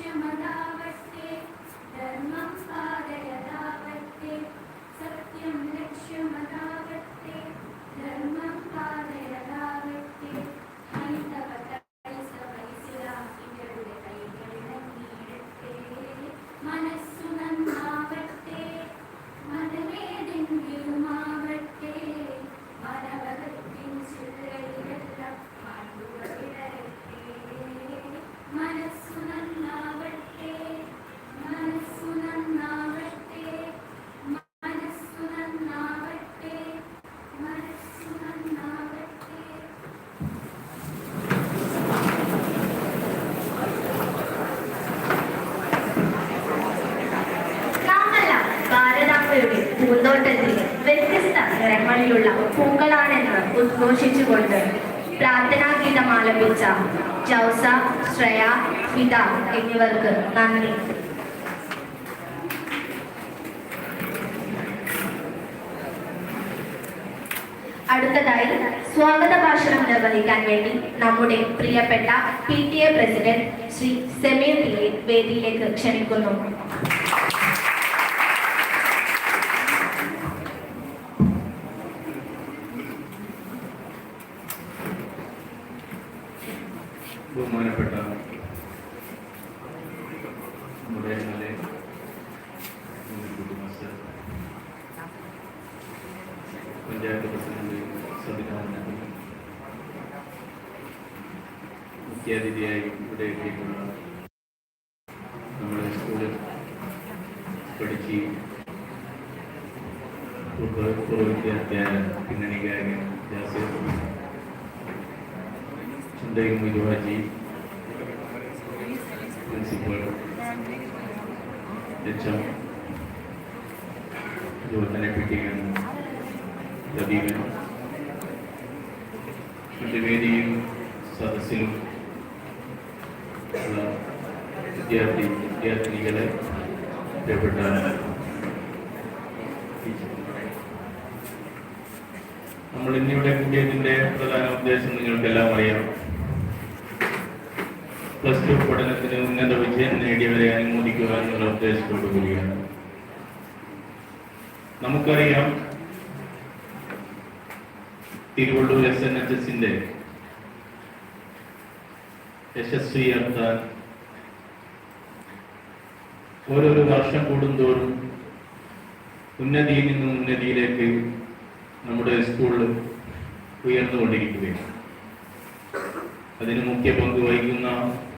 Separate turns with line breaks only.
शमदावस्ते धर्मं पादयदावत्ते सत्यं लक्ष्यमदा കരങ്ങളിലുള്ള പൂക്കളാണെന്ന് ഉദ്ഘോഷിച്ചുകൊണ്ട് പ്രാർത്ഥനാഗീതം ആലപിച്ച ജൗസ ശ്രേയ ഫിത എന്നിവർക്ക് നന്ദി. അടുത്തതായി സ്വാഗത ഭാഷണം നിർവഹിക്കാൻ വേണ്ടി നമ്മുടെ പ്രിയപ്പെട്ട P T A president Shri Sameer വേദിയിലേക്ക് ക്ഷണിക്കുന്നു.
ബഹുമാനപ്പെട്ട നമ്മുടെ M L A master panchayat president സംവിധാനം മുഖ്യാതിഥിയായി ഇവിടെ എത്തിയിട്ടുള്ള നമ്മുടെ സ്കൂളിൽ പഠിച്ച് പൂർവ പൂർവ വിദ്യാർത്ഥിയായ പിന്നണി ഗായകൻ ചന്ദ്രയും മിരുവാജി പ്രിൻസിപ്പൾ എച്ച് എം അതുപോലെ തന്നെ പി ടി പ്രദീപൻ സദസ്സിലും വിദ്യാർത്ഥി വിദ്യാർത്ഥിനികളെ പ്രിയപ്പെട്ട നമ്മൾ ഇന്നിവിടെ കൂടിയതിന്റെ പ്രധാന ഉദ്ദേശം നിങ്ങൾക്കെല്ലാം അറിയാം. പ്ലസ് ടു പഠനത്തിന് ഉന്നത വിജയം നേടിയവരെ അനുമോദിക്കുക എന്നുള്ള ഉദ്ദേശത്തോടു കൂടിയാണ്. നമുക്കറിയാം തിരുവള്ളൂർ എസ് എൻ എച്ച് എസിന്റെ യശസ്വിയാക്കാൻ ഓരോരോ വർഷം കൂടുന്തോറും ഉന്നതിയിൽ നിന്നും ഉന്നതിയിലേക്ക് നമ്മുടെ സ്കൂളിൽ ഉയർന്നുകൊണ്ടിരിക്കുകയാണ്. അതിന് മുഖ്യ പങ്ക് വഹിക്കുന്ന